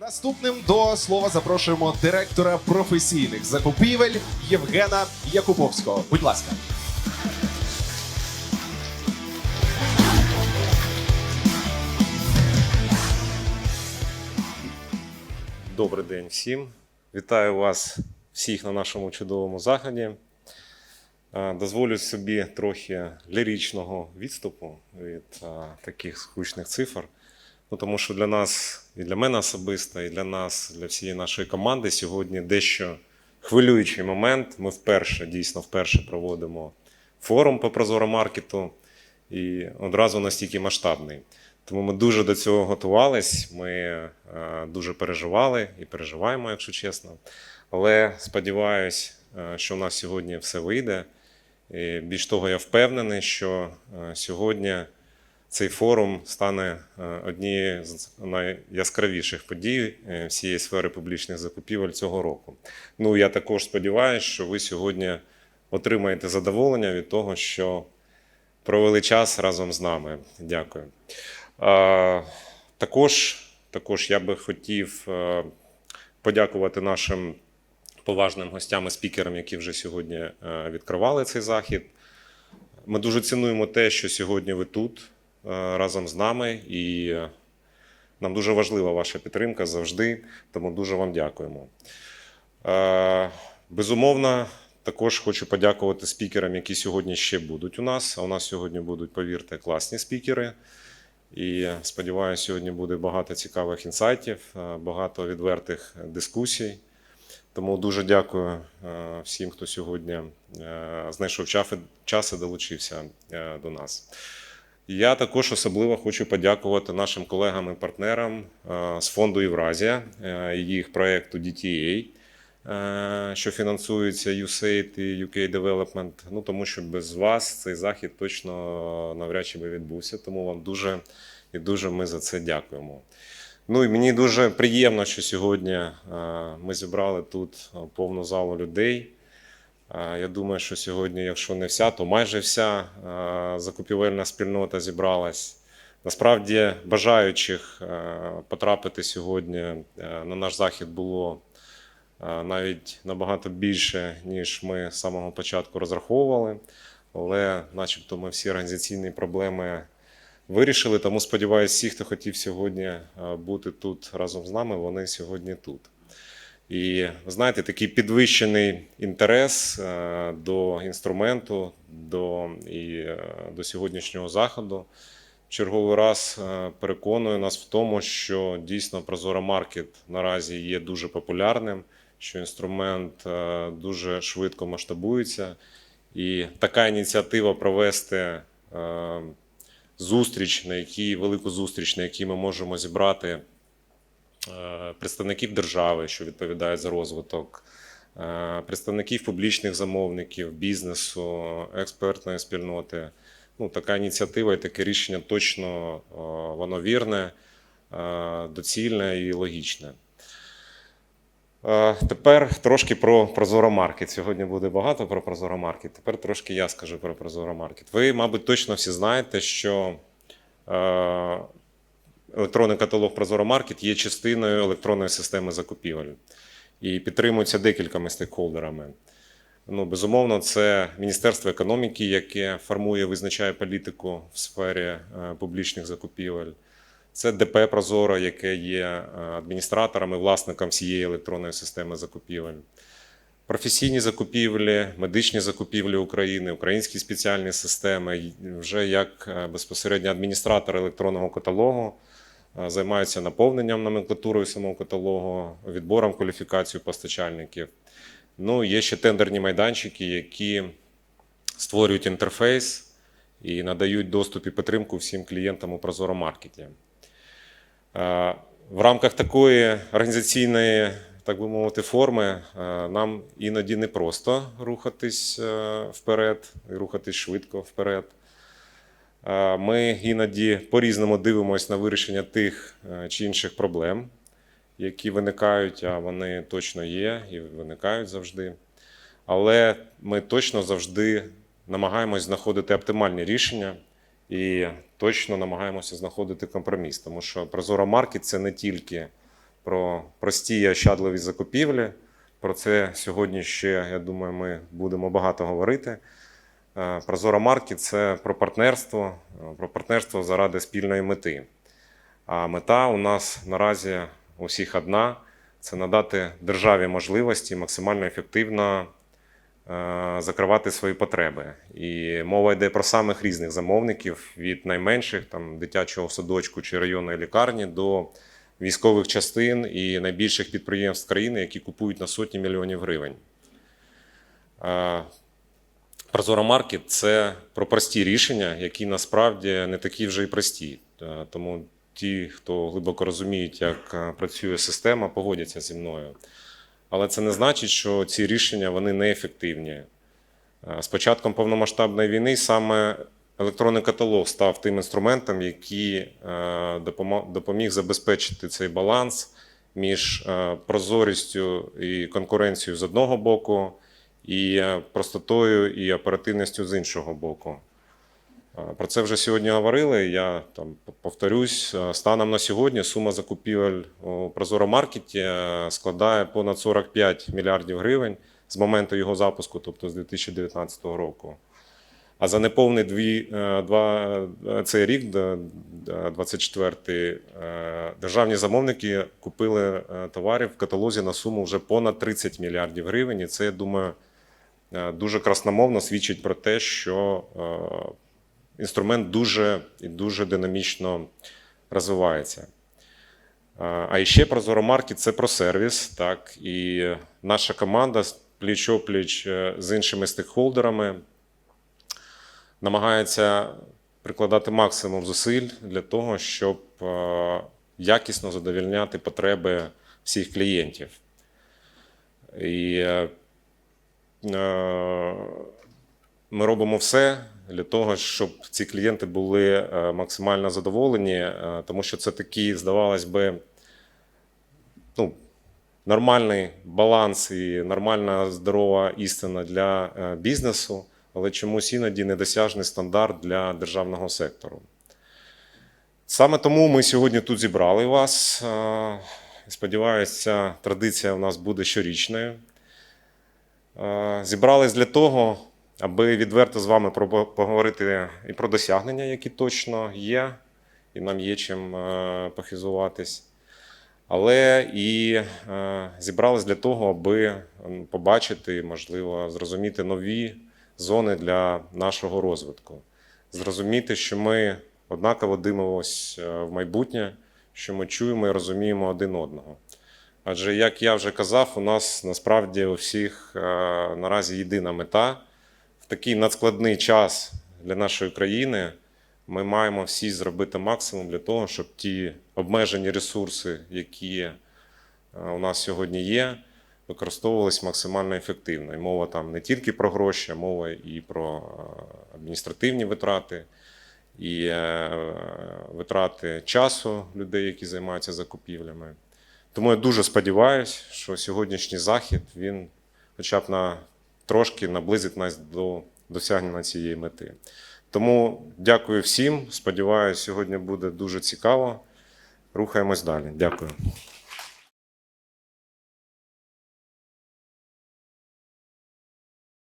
Наступним до слова запрошуємо директора професійних закупівель Євгена Якубовського. Будь ласка. Добрий день всім. Вітаю вас всіх на нашому чудовому заході. Е, Дозволю собі трохи ліричного відступу від е, таких скучних цифр. Ну, тому що для нас, і для мене особисто, і для нас, для всієї нашої команди сьогодні дещо хвилюючий момент. Ми вперше, дійсно вперше проводимо форум по прозоромаркету і одразу настільки масштабний. Тому ми дуже до цього готувались. Ми е, дуже переживали і переживаємо, якщо чесно. Але сподіваюся, що у нас сьогодні все вийде. І більш того, я впевнений, що е, сьогодні цей форум стане е, однією з найяскравіших подій е, всієї сфери публічних закупівель цього року. Ну, я також сподіваюся, що ви сьогодні отримаєте задоволення від того, що провели час разом з нами. Дякую. Також, також я би хотів е, подякувати нашим поважним гостям і спікерам, які вже сьогодні відкривали цей захід. Ми дуже цінуємо те, що сьогодні ви тут разом з нами, і е, нам дуже важлива ваша підтримка завжди, тому дуже вам дякуємо. Е, Безумовно, також хочу подякувати спікерам, які сьогодні ще будуть у нас. А у нас сьогодні будуть, повірте, класні спікери. І сподіваюся, сьогодні буде багато цікавих інсайтів, е, багато відвертих дискусій. Тому дуже дякую е, всім, хто сьогодні е, знайшов час і долучився е, до нас. Я також особливо хочу подякувати нашим колегам і партнерам е, з фонду Євразія е, їх проєкту DTA, е, що фінансується USAID і UK Development. Ну тому що без вас цей захід точно навряд чи би відбувся. Тому вам дуже і дуже ми за це дякуємо. Ну і мені дуже приємно, що сьогодні ми зібрали тут повну залу людей. Я думаю, що сьогодні, якщо не вся, то майже вся закупівельна спільнота зібралась. Насправді, бажаючих потрапити сьогодні е, на наш захід було е, навіть набагато більше, ніж ми з самого початку розраховували. Але, начебто, ми всі організаційні проблеми вирішили. Тому сподіваюся, всі, хто хотів сьогодні е, бути тут разом з нами, вони сьогодні тут. І знаєте, такий підвищений інтерес е, до інструменту, до, і, е, до сьогоднішнього заходу. Черговий раз е, переконує нас в тому, що дійсно Прозоро Маркет наразі є дуже популярним, що інструмент дуже швидко масштабується. І така ініціатива провести зустріч, на якій велику зустріч, на якій ми можемо зібрати представників держави, що відповідають за розвиток, е, представників публічних замовників, бізнесу, експертної спільноти. Ну, така ініціатива і таке рішення точно е, воно вірне, е, доцільне і логічне. Е, Тепер трошки про Прозоро Маркет. Сьогодні буде багато про Прозоро Маркет. Тепер трошки я скажу про Прозоро Маркет. Ви, мабуть, точно всі знаєте, що е, електронний каталог Прозоро Маркет є частиною електронної системи закупівель і підтримується декількома стейкхолдерами. Ну, безумовно, це Міністерство економіки, яке формує, визначає політику в сфері е, публічних закупівель. Це ДП Прозоро, яке є е, адміністратором і власником всієї електронної системи закупівель. Професійні закупівлі, медичні закупівлі України, українські спеціальні системи вже як е, безпосередньо адміністратор електронного каталогу займаються наповненням номенклатурою самого каталогу, відбором кваліфікацію постачальників. Ну, є ще тендерні майданчики, які створюють інтерфейс і надають доступ і підтримку всім клієнтам у Прозоро Маркеті. Е, В рамках такої організаційної, так би мовити, форми е, нам іноді не просто рухатись е, вперед і рухатись швидко вперед. Е, Ми іноді по-різному дивимося на вирішення тих е, чи інших проблем, які виникають, а вони точно є і виникають завжди. Але ми точно завжди намагаємось знаходити оптимальні рішення і точно намагаємося знаходити компроміс, тому що Прозоро Маркет це не тільки про прості і ощадливі закупівлі. Про це сьогодні ще, я думаю, ми будемо багато говорити. Е, Прозора Маркет це про партнерство, е, про партнерство заради спільної мети. А мета у нас наразі у всіх одна це надати державі можливості максимально ефективно е, закривати свої потреби. І мова йде про самих різних замовників від найменших там дитячого садочку чи районної лікарні до військових частин і найбільших підприємств країни, які купують на сотні мільйонів гривень. Прозора Маркет це про прості рішення, які насправді не такі вже й прості. Е, Тому ті, хто глибоко розуміють, як е, працює система, погодяться зі мною. Але це не значить, що ці рішення вони неефективні. Е, З початком повномасштабної війни саме електронний каталог став тим інструментом, який допоміг забезпечити цей баланс між прозорістю і конкуренцією з одного боку, і простотою і оперативністю з іншого боку. Про це вже сьогодні говорили. Я там повторюсь. Станом на сьогодні сума закупівель у Прозоро Маркеті е, складає понад 45 мільярдів гривень з моменту його запуску, тобто з 2019 року. А за неповний дві, е, два, е, цей рік, 24-й, е, державні замовники купили товарів в каталозі на суму вже понад 30 мільярдів гривень. І це, я думаю, дуже красномовно свідчить про те, що е, інструмент дуже і дуже динамічно розвивається. Е, А ще Прозоро Маркет це про сервіс, так і наша команда пліч-опліч е, з іншими стейкхолдерами намагається прикладати максимум зусиль для того, щоб е, якісно задовільняти потреби всіх клієнтів. І е, е, ми робимо все для того, щоб ці клієнти були е, максимально задоволені, е, тому що це такий, здавалось би, ну, нормальний баланс і нормальна здорова істина для е, бізнесу, але чомусь іноді недосяжний стандарт для державного сектору. Саме тому ми сьогодні тут зібрали вас. Е, Сподіваюся, традиція у нас буде щорічною. Е, Зібрались для того, аби відверто з вами поговорити і про досягнення, які точно є, і нам є чим е, похизуватись. Але і е, зібрались для того, аби побачити, можливо, зрозуміти нові зони для нашого розвитку. Зрозуміти, що ми однаково дивимося в майбутнє, що ми чуємо і розуміємо один одного. Адже, як я вже казав, у нас насправді у всіх е, наразі єдина мета в такий надскладний час для нашої країни. Ми маємо всі зробити максимум для того, щоб ті обмежені ресурси, які е, у нас сьогодні є, використовувалися максимально ефективно. І мова там не тільки про гроші, а мова і про е, адміністративні витрати, і витрати часу людей, які займаються закупівлями. Тому я дуже сподіваюся, що сьогоднішній захід він хоча б на трошки наблизить нас до досягнення цієї мети. Тому дякую всім. Сподіваюся, сьогодні буде дуже цікаво. Рухаємось далі. Дякую.